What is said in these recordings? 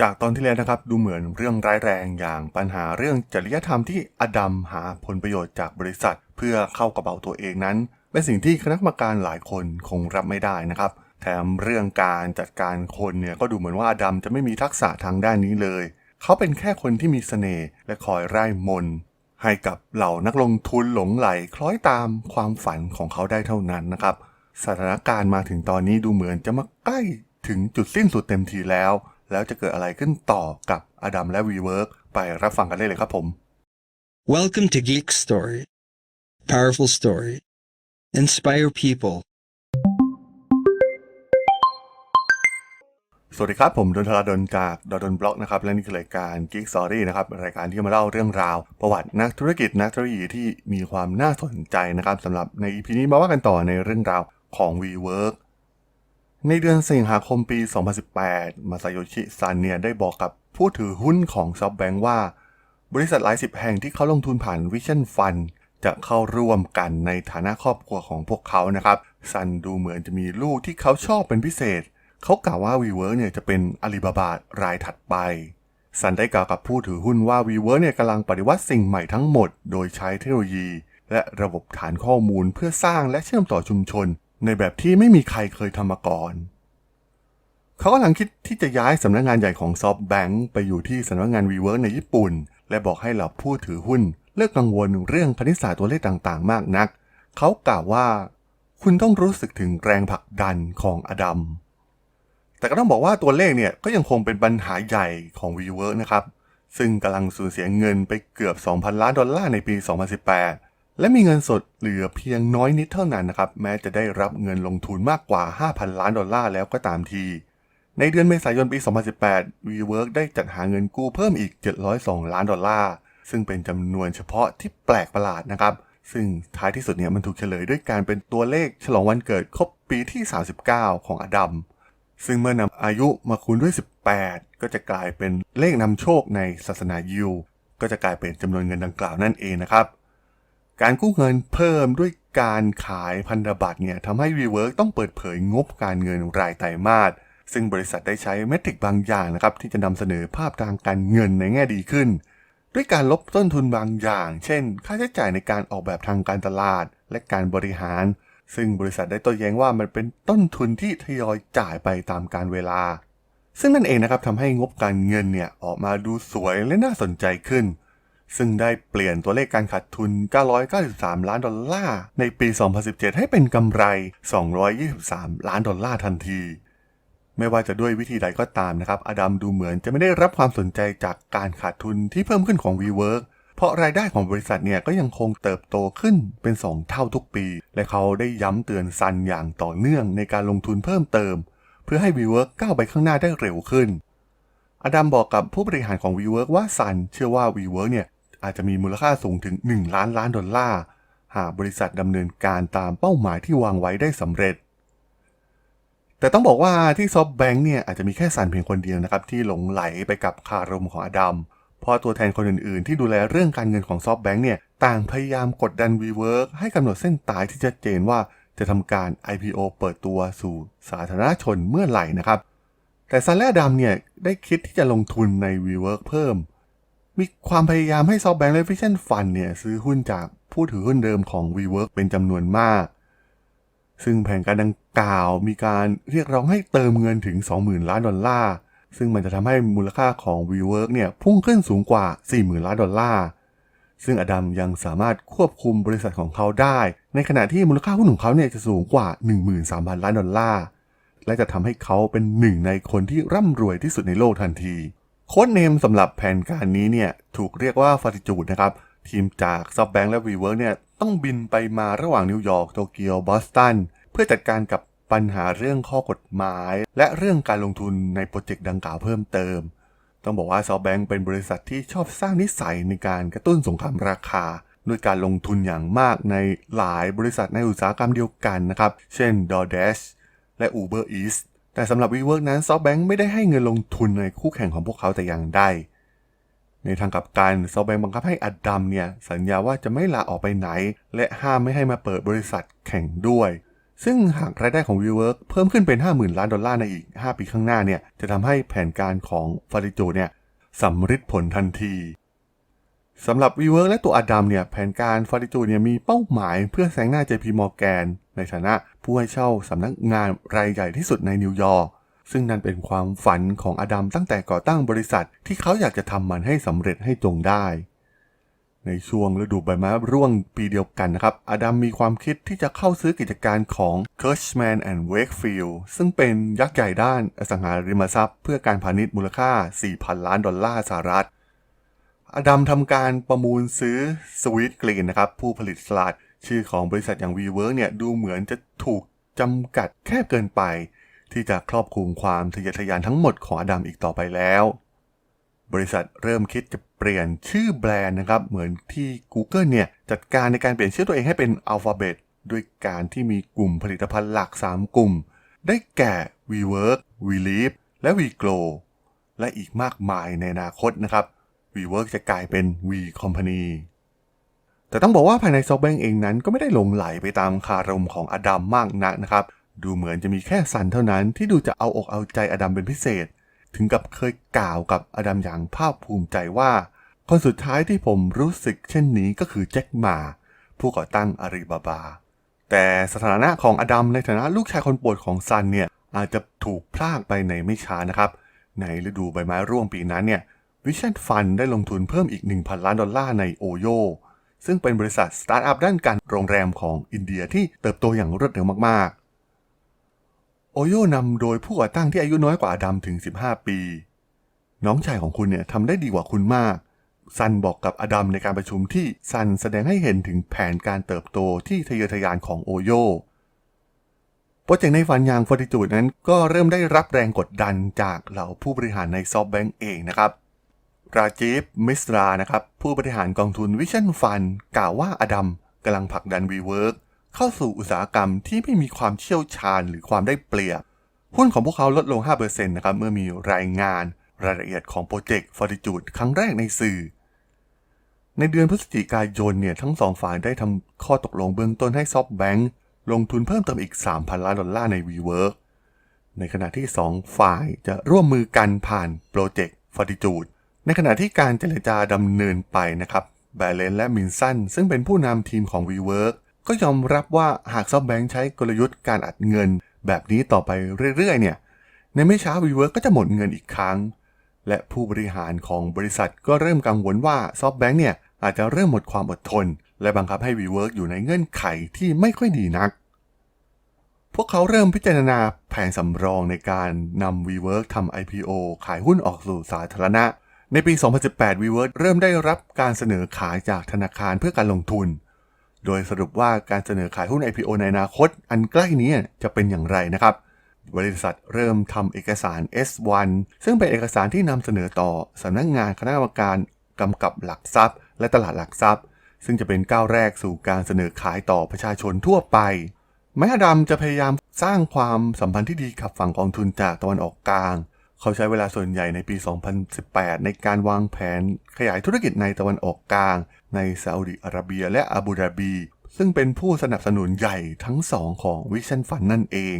จากตอนที่แล้วนะครับดูเหมือนเรื่องร้ายแรงอย่างปัญหาเรื่องจริยธรรมที่อดัมหาผลประโยชน์จากบริษัท เพื่อเข้ากระเป๋าตัวเองนั้น เป็นสิ่งที่คณะกรรมการหลายคนคงรับไม่ได้นะครับ แถมเรื่องการจัดการคนเนี่ยก็ดูเหมือนว่าอดัมจะไม่มีทักษะทางด้านนี้เลย เขาเป็นแค่คนที่มีเสน่ห์และคอยไร้มน ให้กับเหล่านักลงทุนหลงไหลคล้อยตามความฝันของเขาได้เท่านั้นนะครับสถานการณ์มาถึงตอนนี้ดูเหมือนจะมาใกล้ถึงจุดสิ้นสุดเต็มทีแล้ว แล้วจะเกิดอะไรขึ้นต่อกับอดัมและวีเวิร์กไปรับฟังกันได้เลยครับผม Welcome to Geek Story. Powerful story. Inspire people. สวัสดีครับ ผมดนทราดนจากดนบล็อกนะครับ และนี่คือรายการ Geek Story นะครับ รายการที่มาเล่าเรื่องราว ประวัตินักธุรกิจนักเทคโนโลยีที่มีความน่าสนใจนะครับสำหรับใน EP นี้มาว่ากันต่อในเรื่องราวของ WeWork ในเดือนสิงหาคมปี 2018 มาซาโยชิซันเนียได้บอกกับผู้ถือหุ้นของ SoftBank ว่า บริษัทหลายสิบแห่งที่เขาลงทุนผ่าน Vision Fund จะเข้าร่วมกันในฐานะครอบครัวของพวกเขานะครับ ซันดูเหมือนจะมีลูกที่เขาชอบเป็นพิเศษ เขากล่าวว่า WeWork เนี่ยจะเป็นอาลีบาบารายถัดไป ซันได้กล่าวกับผู้ถือหุ้นว่า WeWork เนี่ยกำลังปฏิวัติสิ่งใหม่ทั้งหมด โดยใช้เทคโนโลยี และระบบฐานข้อมูลเพื่อสร้างและเชื่อมต่อชุมชน ในแบบที่ไม่มีใครเคยทำมาก่อน เขากำลังคิดที่จะย้ายสำนักงานใหญ่ของ SoftBank ไปอยู่ที่สำนักงาน WeWork ในญี่ปุ่น และบอกให้เหล่าผู้ถือหุ้น เลิกกังวลเรื่องคณิตศาสตร์ตัวเลขต่างๆ มากนัก เขากล่าวว่า คุณต้องรู้สึกถึงแรงผลักดันของอดัม แต่ก็ต้องบอกว่าตัวเลขเนี่ยก็ยังคงเป็นปัญหาใหญ่ของ WeWork นะครับ ซึ่งกำลังสูญเสียเงินไปเกือบ 2,000 ล้านดอลลาร์ในปี 2018 และมีเงินสดเหลือเพียงน้อยนิดเท่านั้นนะครับ แม้จะได้รับเงินลงทุนมากกว่า 5,000 ล้านดอลลาร์แล้วก็ตามที ในเดือนเมษายนปี 2018 WeWork ได้จัดหาเงินกู้เพิ่มอีก 702 ล้านดอลลาร์ ซึ่งเป็นจำนวนเฉพาะที่แปลกประหลาดนะครับ ซึ่งท้ายที่สุดเนี่ยมันถูกเฉลยด้วยการเป็นตัวเลขฉลองวันเกิดครบปีที่ 39 ของอดัม ซึ่งเมื่อนำอายุมาคูณด้วย 18 ก็จะกลายเป็นเลขนำโชคในศาสนายิว ก็จะกลายเป็นจำนวนเงินดังกล่าวนั่นเองนะครับ การกู้เงินเพิ่มด้วยการขายพันธบัตรเนี่ยทำให้ WeWork ต้องเปิดเผยงบการเงินรายไตรมาสซึ่งบริษัทได้ใช้เมทริกบางอย่างนะครับที่จะนำเสนอภาพทางการเงินในแง่ดีขึ้น ด้วยการลบต้นทุนบางอย่าง เช่น ค่าใช้จ่ายในการออกแบบทางการตลาดและการบริหาร ซึ่งบริษัทได้โต้แย้งว่ามันเป็นต้นทุนที่ทยอยจ่ายไปตามการเวลา ซึ่งนั่นเองนะครับทำให้งบการเงินเนี่ยออกมาดูสวยและน่าสนใจขึ้น ซึ่งได้เปลี่ยนตัวเลขการขาดทุน 993 ล้านดอลลาร์ ในปี 2017 ให้เป็นกำไร 223 ล้านดอลลาร์ทันที ไม่ว่าจะด้วยวิธีใดก็ตามนะครับ อดัมดูเหมือนจะไม่ได้รับความสนใจจากการขาดทุนที่เพิ่มขึ้นของ WeWork เพราะรายได้ของบริษัทเนี่ยก็ยังคงเติบโตขึ้นเป็น 2 เท่าทุกปี และเขาได้ย้ำเตือนซันอย่างต่อเนื่องในการลงทุนเพิ่มเติม เพื่อให้ WeWork ก้าวไปข้างหน้าได้เร็วขึ้นอดัมบอกกับผู้บริหารของ WeWork ว่าซันเชื่อว่า WeWork เนี่ย อาจจะมีมูลค่าสูงถึง 1 ล้านล้านดอลลาร์ หากบริษัทดำเนินการตามเป้าหมายที่วางไว้ได้สำเร็จ แต่ต้องบอกว่าที่ซอฟแบงค์เนี่ยอาจจะมีแค่ซันเพียงคนเดียวนะครับ ที่หลงไหลไปกับคารมของอดัมเพราะตัวแทนคนอื่นๆ ที่ดูแลเรื่องการเงินของซอฟแบงค์เนี่ยต่างพยายามกดดัน WeWork ให้กำหนดเส้นตายที่ชัดเจนว่าจะทำการ IPO เปิดตัวสู่สาธารณชนเมื่อไหร่นะครับ แต่ซันและอดัมเนี่ยได้คิดที่จะลงทุนใน WeWork เพิ่ม มีความพยายามให้ SoftBank และ Vision Fund เนี่ยซื้อหุ้นจากผู้ถือหุ้นเดิมของ WeWork เป็นจำนวนมาก ซึ่งแผนการดังกล่าวมีการเรียกร้องให้เติมเงินถึง 20,000 ล้านดอลลาร์ ซึ่งมันจะทำให้มูลค่าของ WeWork เนี่ยพุ่งขึ้นสูงกว่า 40,000 ล้านดอลลาร์ ซึ่งอดัมยังสามารถควบคุมบริษัทของเขาได้ ในขณะที่มูลค่าหุ้นของเขาเนี่ยจะสูงกว่า 13,000 ล้านดอลลาร์ และจะทำให้เขาเป็นหนึ่งในคนที่ร่ำรวยที่สุดในโลกทันที โค้ดเนมสำหรับแผนการนี้เนี่ยถูกเรียกว่าฟ a ติจูดนะครับ ทีมจาก SoftBank และ WeWork เนี่ยต้องบินไปมาระหว่างนิวยอร์กโตเกียวบอสตันเพื่อจัดการกับปัญหาเรื่องข้อกฎหมาย และเรื่องการลงทุนในโปรเจกต์ดังกล่าวเพิ่มเติม ต้องบอกว่า SoftBank เป็นบริษัทที่ชอบสร้างนิสัยในการกระตุ้นสงครามราคาด้วยการลงทุนอย่างมากในหลายบริษัทในอุตสาหกรรมเดียวกันนะครับ เช่น DoorDash และ Uber Eats แต่สำหรับ WeWork นั้น SoftBank ไม่ได้ให้เงินลงทุนในคู่แข่งของพวกเขาแต่อย่างใด ในทางกลับกัน SoftBank บังคับให้อดัมเนี่ยสัญญาว่าจะไม่ลาออกไปไหน และห้ามไม่ให้มาเปิดบริษัทแข่งด้วย ซึ่งหากรายได้ของ WeWork เพิ่มขึ้นเป็น 50,000 ล้านดอลลาร์ในอีก 5 ปีข้างหน้าเนี่ยจะทำให้แผนการของ f a r i j o เนี่ยสำฤทธิ์ผลทันที สำหรับ WeWork และตัวอดัมเนี่ยแผนการ f a r i j o เนี่ยมีเป้าหมายเพื่อแซงหน้า JP Morgan ในฐานะผู้ให้เช่าสำนักงานรายใหญ่ที่สุดในนิวยอร์กซึ่งนั่นเป็นความฝันของอดัมตั้งแต่ก่อตั้งบริษัท ที่เขาอยากจะทำมันให้สำเร็จให้จงได้ ในช่วงฤดูใบไม้ร่วงปีเดียวกันนะครับอดัมมีความคิดที่จะเข้าซื้อกิจการของ Cushman and Wakefield ซึ่งเป็นยักษ์ใหญ่ด้านอสังหาริมทรัพย์ เพื่อการพาณิชย์มูลค่า 4,000 ล้านดอลลาร์สหรัฐ อดัมทำการประมูลซื้อ Sweet Green นะครับ ผู้ผลิตสลัดชื่อของบริษัทอย่าง WeWork เนี่ยดูเหมือนจะถูกจำกัดแคบเกินไป ที่จะครอบคลุมความทะเยอทะยานทั้งหมดของอดัมอีกต่อไปแล้ว บริษัทเริ่มคิดจะเปลี่ยนชื่อแบรนด์นะครับ เหมือนที่ Google เนี่ยจัดการในการเปลี่ยนชื่อตัวเองให้เป็น Alphabet ด้วยการที่มีกลุ่มผลิตภัณฑ์หลัก 3 กลุ่ม ได้แก่ WeWork, WeLive และ WeGrow และอีกมากมายในอนาคตนะครับ WeWork จะกลายเป็น We Company แต่ต้องบอกว่าภายในซอฟต์แวร์เองนั้นก็ไม่ได้หลงไหลไปตามคารมของอดัมมากนักนะครับ ดูเหมือนจะมีแค่ซันเท่านั้นที่ดูจะเอาอกเอาใจอดัมเป็นพิเศษ ถึงกับเคยกล่าวกับอดัมอย่างภาคภูมิใจว่า คนสุดท้ายที่ผมรู้สึกเช่นนี้ก็คือแจ็คหมาผู้ก่อตั้งอาลีบาบา แต่สถานะของอดัมในฐานะลูกชายคนโปรดของซันเนี่ยอาจจะถูกพลากไปในไม่ช้านะครับ ในฤดูใบไม้ร่วงปีนั้นเนี่ย วิชั่นฟันได้ลงทุนเพิ่มอีก 1,000 ล้านดอลลาร์ในโอโยซึ่งเป็นบริษัทสตาร์ทอัพด้านการโรงแรมของอินเดียที่เติบโตอย่างรวดเร็วมากๆ โอโยนำโดยผู้ก่อตั้งที่อายุน้อยกว่าดัมถึง 15 ปี น้องชายของคุณเนี่ยทำได้ดีกว่าคุณมาก ซันบอกกับอดัมในการประชุมที่ซันแสดงให้เห็นถึงแผนการเติบโตที่ทะเยอทะยานของโอโยโปรเจกต์ในฝันอย่างฟอร์ติจูดนั้นก็เริ่มได้รับแรงกดดันจากเหล่าผู้บริหารในซอฟต์แบงก์เองนะครับ ราจีฟมิสรานะครับผู้บริหารกองทุนวิชั่นฟันกล่าวว่าอดัมกำลังผลักดัน WeWork เข้าสู่อุตสาหกรรมที่ไม่มีความเชี่ยวชาญหรือความได้เปรียบ หุ้นของพวกเขาลดลง 5%นะครับเมื่อมีรายงานรายละเอียดของโปรเจกต์ Fortitude ครั้งแรกในสื่อ ในเดือนพฤศจิกายนเนี่ยทั้งสองฝ่ายได้ทำข้อตกลงเบื้องต้นให้ซอฟต์แบงก์ลงทุนเพิ่มเติมอีก 3,000 ล้านดอลลาร์ใน WeWork ในขณะที่ 2 ฝ่ายจะร่วมมือกันผ่านโปรเจกต์ Fortitude ในขณะที่การเจรจาดำเนินไปนะครับแบเลนและมินสันซึ่งเป็นผู้นำทีมของ WeWork ก็ยอมรับว่าหากซอฟแบงค์ใช้กลยุทธ์การอัดเงิน แบบนี้ต่อไปเรื่อยๆเนี่ยในไม่ช้า WeWork ก็จะหมดเงินอีกครั้ง และผู้บริหารของบริษัทก็เริ่มกังวลว่าซอฟแบงค์เนี่ยอาจจะเริ่มหมดความอดทน และบังคับให้ WeWork อยู่ในเงื่อนไขที่ไม่ค่อยดีนัก พวกเขาเริ่มพิจารณาแผนสำรองในการนำ WeWork ทำ IPO ขายหุ้นออกสู่สาธารณะ ในปี 2018 WeWork เริ่มได้รับการเสนอขายจากธนาคารเพื่อการลงทุน โดยสรุปว่าการเสนอขายหุ้น IPO ในอนาคต อันใกล้นี้จะเป็นอย่างไรนะครับ บริษัทเริ่มทำเอกสาร S1 ซึ่งเป็นเอกสารที่นำเสนอต่อสำนักงานคณะกรรมการกำกับหลักทรัพย์ และตลาดหลักทรัพย์ ซึ่งจะเป็นก้าวแรกสู่การเสนอขายต่อประชาชนทั่วไป แม้ดัมจะพยายามสร้างความสัมพันธ์ที่ดีกับฝั่งกองทุนจากตะวันออกกลาง เขาใช้เวลาส่วนใหญ่ในปี 2018 ในการวางแผนขยายธุรกิจในตะวันออกกลาง ในซาอุดิอาระเบียและอาบูดาบี ซึ่งเป็นผู้สนับสนุนใหญ่ทั้งสองของวิชั่นฟันนั่นเอง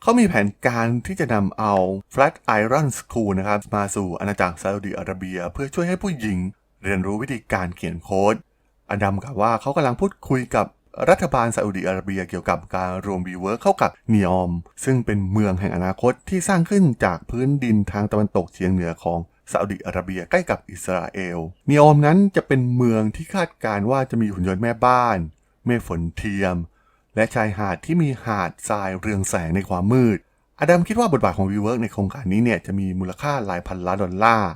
เขามีแผนการที่จะนำเอา Flat Iron School นะครับมาสู่อาณาจักรซาอุดิอาระเบีย เพื่อช่วยให้ผู้หญิง เรียนรู้วิธีการเขียนโค้ดอดัมกล่าวว่าเขากำลังพูดคุยกับ รัฐบาลซาอุดิอาระเบียเกี่ยวกับการรวมวีเวิร์กเข้ากับเนีออม ซึ่งเป็นเมืองแห่งอนาคตที่สร้างขึ้นจากพื้นดินทางตะวันตกเฉียงเหนือของซาอุดิอาระเบียใกล้กับอิสราเอลนีออมนั้นจะเป็นเมืองที่คาดการณ์ว่าจะมีหุ่นยนต์แม่บ้าน เมฆฝนเทียม และชายหาดที่มีหาดทรายเรืองแสงในความมืด อดัมคิดว่าบทบาทของ WeWork ในโครงการนี้เนี่ยจะมีมูลค่าหลายพันล้านดอลลาร์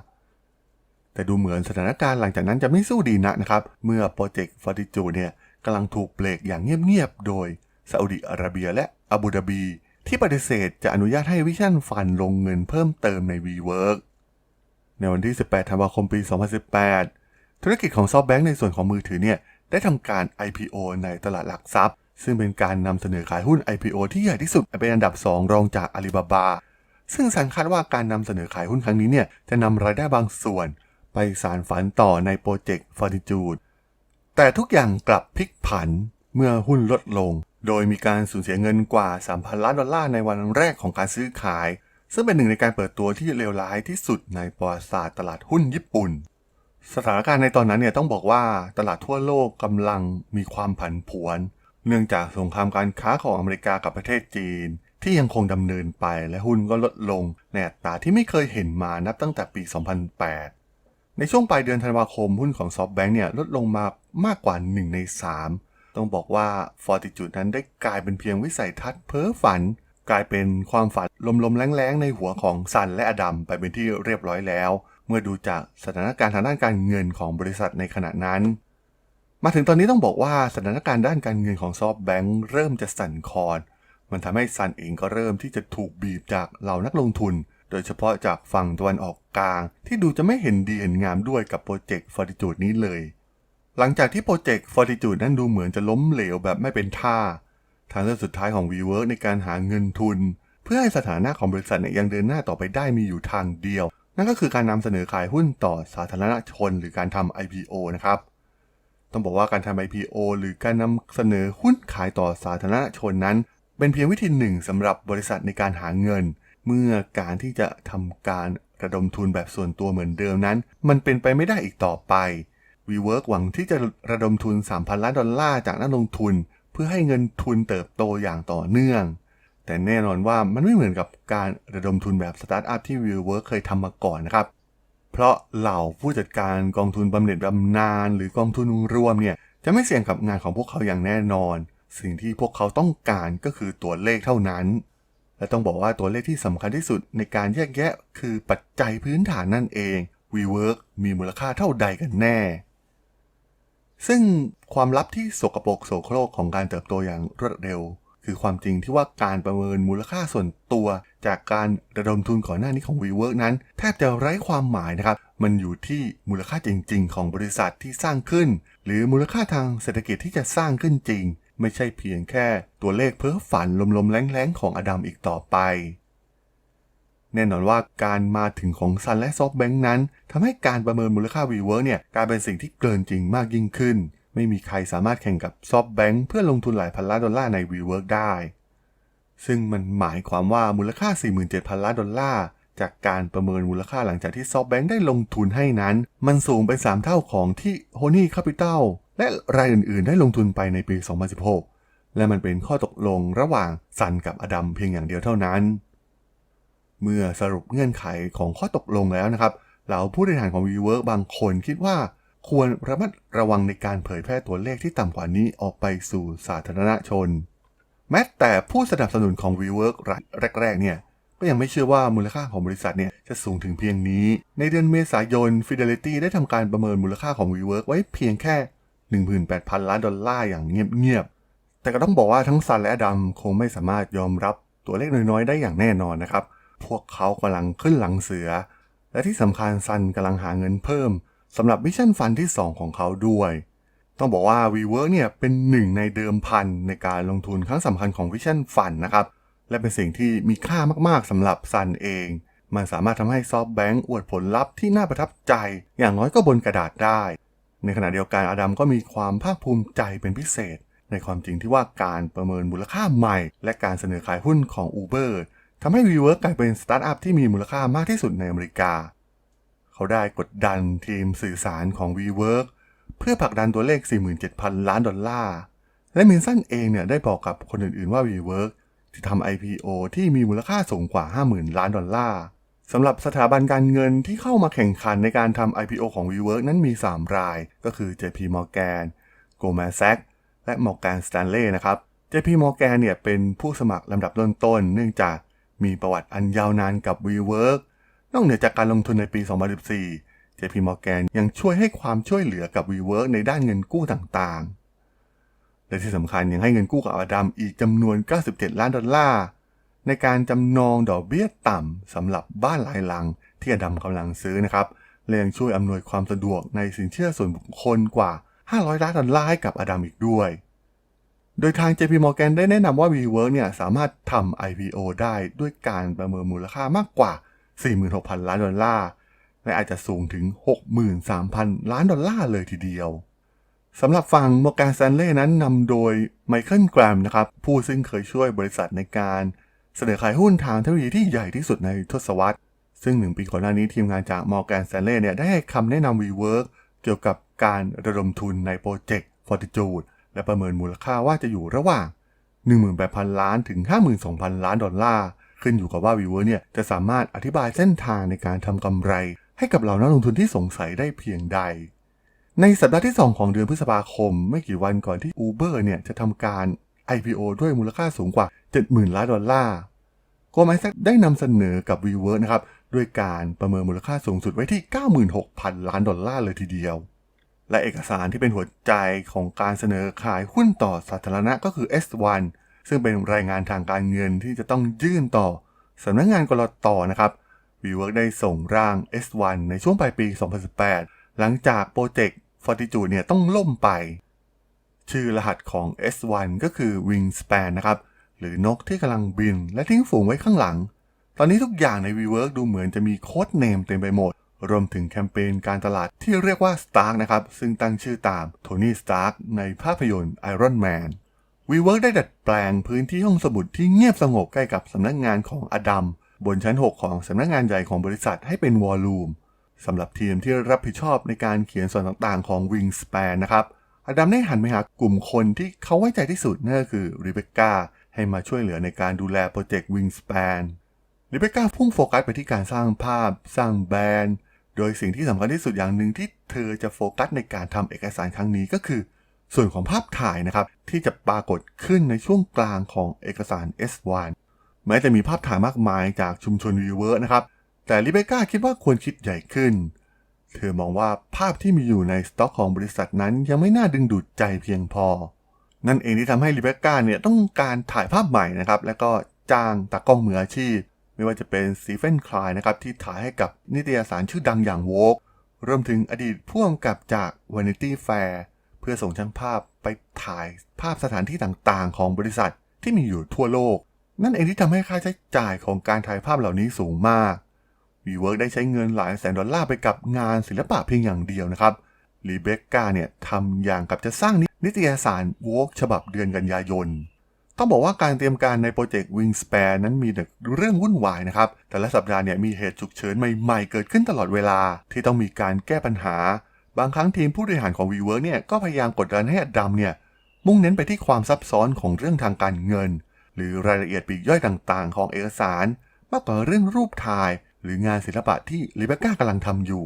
แต่ดูเหมือนสถานการณ์หลังจากนั้นจะไม่สู้ดีนักนะครับ เมื่อโปรเจกต์ฟอร์ติจูเนี่ย กำลังถูกเบรกอย่างเงียบๆ โดยซาอุดิอาระเบียและอาบูดาบี ที่ปฏิเสธจะอนุญาตให้วิชั่นฟันลงเงินเพิ่มเติมใน WeWork ในวันที่ 18 ธันวาคม ปี 2018 ธุรกิจของซอฟต์แบงค์ในส่วนของมือถือเนี่ย ได้ทำการ IPO ในตลาดหลักทรัพย์ ซึ่งเป็นการนำเสนอขายหุ้น IPO ที่ใหญ่ที่สุดเป็นอันดับ 2 รองจากอาลีบาบา ซึ่งสันคาดว่าการนำเสนอขายหุ้นครั้งนี้เนี่ย จะนำรายได้บางส่วน ไปสารฝันต่อในโปรเจกต์ Fortitude แต่ทุกอย่างกลับพลิกผันเมื่อหุ้นลดลง โดยมีการสูญเสียเงินกว่า 3,000 ล้านดอลลาร์ในวันแรกของการซื้อขาย ซึ่งเป็นหนึ่งในการเปิดตัวที่เลวร้ายที่สุดในประวัติศาสตร์ตลาดหุ้นญี่ปุ่น สถานการณ์ในตอนนั้นเนี่ยต้องบอกว่าตลาดทั่วโลกกำลังมีความผันผวน เนื่องจากสงครามการค้าของอเมริกากับประเทศจีน ที่ยังคงดำเนินไปและหุ้นก็ลดลงในอัตราที่ไม่เคยเห็นมานับตั้งแต่ปี 2008 ในช่วงปลายเดือนธันวาคมหุ้นของ SoftBank เนี่ยลดลงมามากกว่า 1 ใน 3 ต้องบอกว่า Fortitude นั้นได้กลายเป็นเพียงวิสัยทัศน์เพ้อฝัน กลายเป็นความฝันลมๆแรงๆ ในหัวของซันและอดัมไปเป็นที่เรียบร้อยแล้ว เมื่อดูจากสถานการณ์ทางด้านการเงินของบริษัทในขณะนั้น มาถึงตอนนี้ต้องบอกว่าสถานการณ์ด้านการเงินของ SoftBank เริ่มจะสั่นคลอนมันทำให้ซันเองก็เริ่มที่จะถูกบีบจากเหล่านักลงทุน โดยเฉพาะจากฝั่งตะวันออกกลาง ที่ดูจะไม่เห็นดีเห็นงามด้วยกับโปรเจกต์ Fortitude นี้เลย หลังจากที่โปรเจกต์ Fortitude นั้นดูเหมือนจะล้มเหลวแบบไม่เป็นท่า ทางเลือกสุดท้ายของ WeWork ในการหาเงินทุน เพื่อให้สถานะของบริษัทเนี่ยยังเดินหน้าต่อไปได้มีอยู่ทางเดียว นั่นก็คือการนำเสนอขายหุ้นต่อสาธารณชน หรือการทำ IPO นะครับต้องบอกว่าการทำ IPO หรือการนำเสนอหุ้นขายต่อสาธารณชนนั้น เป็นเพียงวิธีหนึ่งสำหรับบริษัทในการหาเงิน เมื่อการที่จะทำการระดมทุนแบบส่วนตัวเหมือนเดิมนั้น มันเป็นไปไม่ได้อีกต่อไป WeWork หวังที่จะระดมทุน 3,000 ล้านดอลลาร์จากนักลงทุน เพื่อให้เงินทุนเติบโตอย่างต่อเนื่อง แต่แน่นอนว่ามันไม่เหมือนกับการระดมทุนแบบสตาร์ทอัพที่ WeWork เคยทำมาก่อนนะครับ เพราะเหล่าผู้จัดการกองทุนบำเหน็จบำนาญหรือกองทุนรวมเนี่ยจะไม่เสี่ยงกับงานของพวกเขาอย่างแน่นอน สิ่งที่พวกเขาต้องการก็คือตัวเลขเท่านั้น และต้องบอกว่าตัวเลขที่สำคัญที่สุดในการแยกแยะ คือปัจจัยพื้นฐานนั่นเอง WeWork มีมูลค่าเท่าใดกันแน่ ซึ่งความลับที่สกปรกโสโครกของการเติบโตอย่างรวดเร็ว คือความจริงที่ว่าการประเมินมูลค่าส่วนตัว จากการระดมทุนก่อนหน้านี้ของ WeWork นั้น แทบจะไร้ความหมายนะครับ มันอยู่ที่มูลค่าจริง ๆ ของบริษัทที่สร้างขึ้น หรือมูลค่าทางเศรษฐกิจที่จะสร้างขึ้นจริง ไม่ใช่เพียงแค่ตัวเลขเพ้อฝันลมๆแรงๆ ของอดัมอีกต่อไป แน่นอนว่าการมาถึงของซันและซอฟแบงค์นั้นทำให้การประเมินมูลค่า WeWork เนี่ยกลายเป็นสิ่งที่เกินจริงมากยิ่งขึ้น ไม่มีใครสามารถแข่งกับซอฟแบงค์เพื่อลงทุนหลายพันล้านดอลลาร์ใน WeWork ได้ ซึ่งมันหมายความว่ามูลค่า 47,000 ล้านดอลลาร์จากการประเมินมูลค่าหลังจากที่ซอฟแบงค์ได้ลงทุนให้นั้น มันสูงเป็น 3 เท่าของที่โ o นี่ Capital และรายอื่นๆ ได้ลงทุนไปในปี 2016 และมันเป็นข้อตกลงระหว่างซันกับอดัมเพียงอย่างเดียวเท่านั้น เมื่อสรุปเงื่อนไขของข้อตกลงแล้วนะครับเหล่าผู้บริหารของ WeWork บางคนคิดว่าควรระมัดระวังในการเผยแพร่ตัวเลขที่ต่ำกว่านี้ออกไปสู่สาธารณชน แม้แต่ผู้สนับสนุนของ WeWork รายแรก ๆ เนี่ย ก็ยังไม่เชื่อว่ามูลค่าของบริษัทเนี่ยจะสูงถึงเพียงนี้ ในเดือนเมษายน Fidelity ได้ทำการประเมินมูลค่าของ WeWork ไว้เพียงแค่ 18,000 ล้านดอลลาร์อย่างเงียบๆ แต่ก็ต้องบอกว่าทั้งซันและอดัมคงไม่สามารถยอมรับตัวเลขน้อยๆ ได้อย่างแน่นอนนะครับ พวกเขากำลังขึ้นหลังเสือ และที่สำคัญซันกำลังหาเงินเพิ่มสำหรับวิชั่นฟันที่ 2 ของเขาด้วย ต้องบอกว่า WeWork เนี่ยเป็นหนึ่งในเดิมพันในการลงทุนครั้งสำคัญของวิชั่นฟันนะครับ และเป็นสิ่งที่มีค่ามากๆสำหรับซันเองมันสามารถทำให้ซอฟแบงก์อวดผลลัพธ์ที่น่าประทับใจ อย่างน้อยก็บนกระดาษได้ ในขณะเดียวกันอดัมก็มีความภาคภูมิใจเป็นพิเศษ ในความจริงที่ว่าการประเมินมูลค่าใหม่ และการเสนอขายหุ้นของ Uber ทำให้ WeWork กลายเป็นสตาร์ทอัพที่มีมูลค่ามากที่สุดในอเมริกา เขาได้กดดันทีมสื่อสารของ WeWork เพื่อผลักดันตัวเลข 47,000 ล้านดอลลาร์ และมินสันเองเนี่ยได้บอกกับคนอื่นๆว่า WeWork ที่ทำ IPO ที่มีมูลค่าสูงกว่า 50,000 ล้านดอลลาร์ สำหรับสถาบันการเงินที่เข้ามาแข่งขันในการทำ IPO ของ WeWork นั้นมี 3 ราย ก็คือ JP Morgan Goldman Sachs และ Morgan Stanley นะครับ JP Morgan เนี่ยเป็นผู้สมัครลำดับต้นๆ เนื่องจากมีประวัติอันยาวนานกับ WeWork นอกเหนือจากการลงทุนในปี 2014 JP Morgan ยังช่วยให้ความช่วยเหลือกับ WeWork ในด้านเงินกู้ต่างๆ และที่สำคัญยังให้เงินกู้กับอดัมอีกจำนวน 97 ล้านดอลลาร์ ในการจำนองดอกเบี้ยต่ำสำหรับบ้านหลายหลังที่อดัมกำลังซื้อนะครับและยังช่วยอำนวยความสะดวกในสินเชื่อส่วนบุคคลกว่า 500 ล้านดอลลาร์ให้กับอดัมอีกด้วย โดยทาง JP Morgan ได้แนะนำว่า WeWork เนี่ยสามารถทำ IPO ได้ด้วยการประเมินมูลค่ามากกว่า 46,000 ล้านดอลลาร์ และอาจจะสูงถึง 63,000 ล้านดอลลาร์เลยทีเดียวสำหรับฝั่งโมแกนแซนเล่นั้นนำโดยไมเคิลแกรมนะครับผู้ซึ่งเคยช่วยบริษัทในการ เสนอขายหุ้นทางเทคโนโลยีที่ใหญ่ที่สุดในทศวรรษ ซึ่งหนึ่งปีก่อนหน้านี้ทีมงานจากมอร์แกน s ซนเล่เนี่ยได้ให้คำแนะนำ WeWork เกี่ยวกับการระดมทุนในโปรเจกต์ Fortitude และประเมินมูลค่าว่าจะอยู่ระหว่าง 18,000 ล้านถึง 52,000 ล้านดอลลาร์ ขึ้นอยู่กับว่า WeWork เนี่ยจะสามารถอธิบายเส้นทางในการทำกำไร ให้กับเหล่านักลงทุนที่สงสัยได้เพียงใดในสัปดาห์ที่ 2 ของเดือนพฤษภาคม ไม่กี่วันก่อนที่ Uber เนี่ยจะทำการ IPO ด้วยมูลค่าสูงกว่า 70,000 ล้านดอลลาร์โกลแมนแซกได้นำเสนอกับ WeWork นะครับด้วยการประเมินมูลค่าสูงสุดไว้ที่ 96,000 ล้านดอลลาร์เลยทีเดียว และเอกสารที่เป็นหัวใจของการเสนอขายหุ้นต่อสาธารณะก็คือ S1 ซึ่งเป็นรายงานทางการเงินที่จะต้องยื่นต่อสำนักงงานกรตนะครับ WeWork ได้ส่งร่าง S1 ในช่วงปลายปี 2018 หลังจากโปรเจกต์ Fortitude เนี่ยต้องล่มไป ชื่อรหัสของ S1 ก็คือ Wingspan นะครับ หรือนกที่กำลังบินและทิ้งฝูงไว้ข้างหลัง ตอนนี้ทุกอย่างใน WeWork ดูเหมือนจะมีโค้ดเนมเต็มไปหมด รวมถึงแคมเปญการตลาดที่เรียกว่า Stark นะครับ ซึ่งตั้งชื่อตามโทนี่ สตาร์กในภาพยนตร์ Iron Man WeWork ได้ดัดแปลงพื้นที่ห้องสมุดที่เงียบสงบใกล้กับสำนักงานของอดัมบนชั้น 6 ของสำนักงานใหญ่ของบริษัทให้เป็นวอลลุ่มสำหรับทีมที่รับผิดชอบในการเขียนส่วนต่างๆของ Wingspan นะครับ อดัมได้หันไปหากลุ่มคนที่เขาไว้ใจที่สุดนั่นก็คือริเบคก้าให้มาช่วยเหลือในการดูแลโปรเจกต์ Wingspan ริเบคก้าพุ่งโฟกัสไปที่การสร้างภาพ สร้างแบรนด์ โดยสิ่งที่สำคัญที่สุดอย่างหนึ่งที่เธอจะโฟกัสในการทำเอกสารครั้งนี้ก็คือ ส่วนของภาพถ่ายนะครับ ที่จะปรากฏขึ้นในช่วงกลางของเอกสาร S1 แม้จะมีภาพถ่ายมากมายจากชุมชนวีเวอร์นะครับ แต่ริเบคก้าคิดว่าควรคิดใหญ่ขึ้น เธอมองว่าภาพที่มีอยู่ในสต็อกของบริษัทนั้นยังไม่น่าดึงดูดใจเพียงพอ นั่นเองที่ทำให้ริเบคก้าเนี่ยต้องการถ่ายภาพใหม่นะครับ และก็จ้างตากล้องมืออาชีพ ไม่ว่าจะเป็นซีเฟนคลายนะครับที่ถ่ายให้กับนิตยสารชื่อดังอย่างโวกรวมถึงอดีตผู้กำกับจาก Vanity Fair เพื่อส่งช่างภาพไปถ่ายภาพสถานที่ต่างๆ ของบริษัทที่มีอยู่ทั่วโลก นั่นเองที่ทำให้ค่าใช้จ่ายของการถ่ายภาพเหล่านี้สูงมาก WeWork ได้ใช้เงินหลายแสนดอลลาร์ไปกับงานศิลปะเพียงอย่างเดียวนะครับรีเบคก้าเนี่ยทำอย่างกับจะสร้างนิตยสาร Vogue ฉบับเดือนกันยายน ต้องบอกว่าการเตรียมการในโปรเจกต์ Wingspan นั้นมีเรื่องวุ่นวายนะครับ แต่ละสัปดาห์เนี่ยมีเหตุฉุกเฉินใหม่ๆ เกิดขึ้นตลอดเวลาที่ต้องมีการแก้ปัญหา บางครั้งทีมผู้บริหารของ WeWork เนี่ยก็พยายามกดดันให้อดัมเนี่ยมุ่งเน้นไปที่ความซับซ้อนของเรื่องทางการเงิน หรือรายละเอียดปีกย่อยต่างๆ ของเอกสาร มากกว่าเรื่องรูปถ่าย หรืองานศิลปะที่ลิเบคก้ากำลังทำอยู่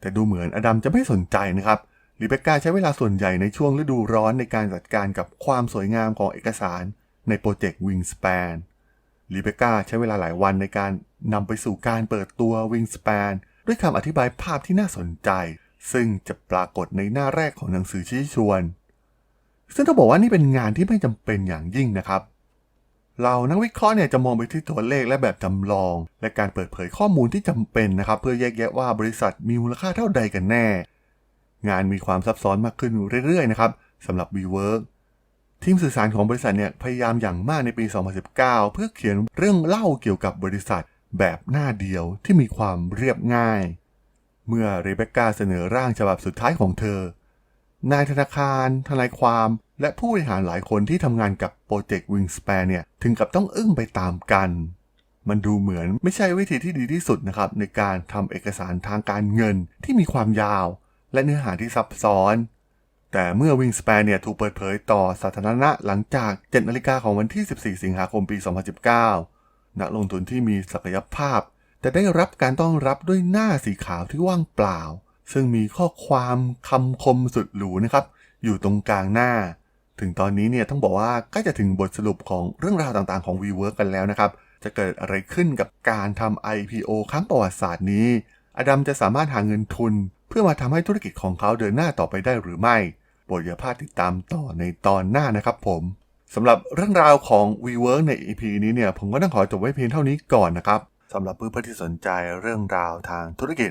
แต่ดูเหมือนอดัมจะไม่สนใจนะครับลิเบคก้าใช้เวลาส่วนใหญ่ในช่วงฤดูร้อนในการจัดการกับความสวยงามของเอกสารในโปรเจกต์ Wingspan ลิเบคก้าใช้เวลาหลายวันในการนำไปสู่การเปิดตัว Wingspan ด้วยคำอธิบายภาพที่น่าสนใจ ซึ่งจะปรากฏในหน้าแรกของหนังสือชี้ชวน ซึ่งต้องบอกว่านี่เป็นงานที่ไม่จำเป็นอย่างยิ่งนะครับ เรานักวิเคราะห์เนี่ยจะมองไปที่ตัวเลขและแบบจำลอง และการเปิดเผยข้อมูลที่จำเป็นนะครับ เพื่อแยกแยะว่าบริษัทมีมูลค่าเท่าใดกันแน่ งานมีความซับซ้อนมากขึ้นเรื่อยๆนะครับสำหรับ WeWork ทีมสื่อสารของบริษัทเนี่ยพยายามอย่างมากในปี 2019 เพื่อเขียนเรื่องเล่าเกี่ยวกับบริษัทแบบหน้าเดียวที่มีความเรียบง่าย เมื่อเรเบคก้าเสนอร่างฉบับสุดท้ายของเธอ นายธนาคาร ทนายความ และผู้บริหารหลายคนที่ทำงานกับโปรเจกต์ Wingspan เนี่ย ถึงกับต้องอึ้งไปตามกัน มันดูเหมือนไม่ใช่วิธีที่ดีที่สุดนะครับ ในการทำเอกสารทางการเงินที่มีความยาว และเนื้อหาที่ซับซ้อน แต่เมื่อ Wingspan เนี่ยถูกเปิดเผยต่อสาธารณะหลังจาก7นาฬิกาของวันที่ 14 สิงหาคมปี 2019 นักลงทุนที่มีศักยภาพ แต่ได้รับการต้อนรับด้วยหน้าสีขาวที่ว่างเปล่า ซึ่งมีข้อความคำคมสุดหรูนะครับ อยู่ตรงกลางหน้า ถึงตอนนี้เนี่ยต้องบอกว่าใกล้จะถึงบทสรุปของเรื่องราวต่างๆของ WeWork กันแล้วนะครับ จะเกิดอะไรขึ้นกับการทำ IPO ครั้งประวัติศาสตร์นี้ อดัมจะสามารถหาเงินทุน เพื่อมาทำให้ธุรกิจของเขาเดินหน้าต่อไปได้หรือไม่โปรดอย่าพลาดติดตามต่อในตอนหน้านะครับผมสำหรับเรื่องราวของ WeWork ใน EP นี้เนี่ยผมก็ต้องขอจบไว้เพียงเท่านี้ก่อนนะครับสำหรับเพื่อนๆที่สนใจเรื่องราวทางธุรกิจ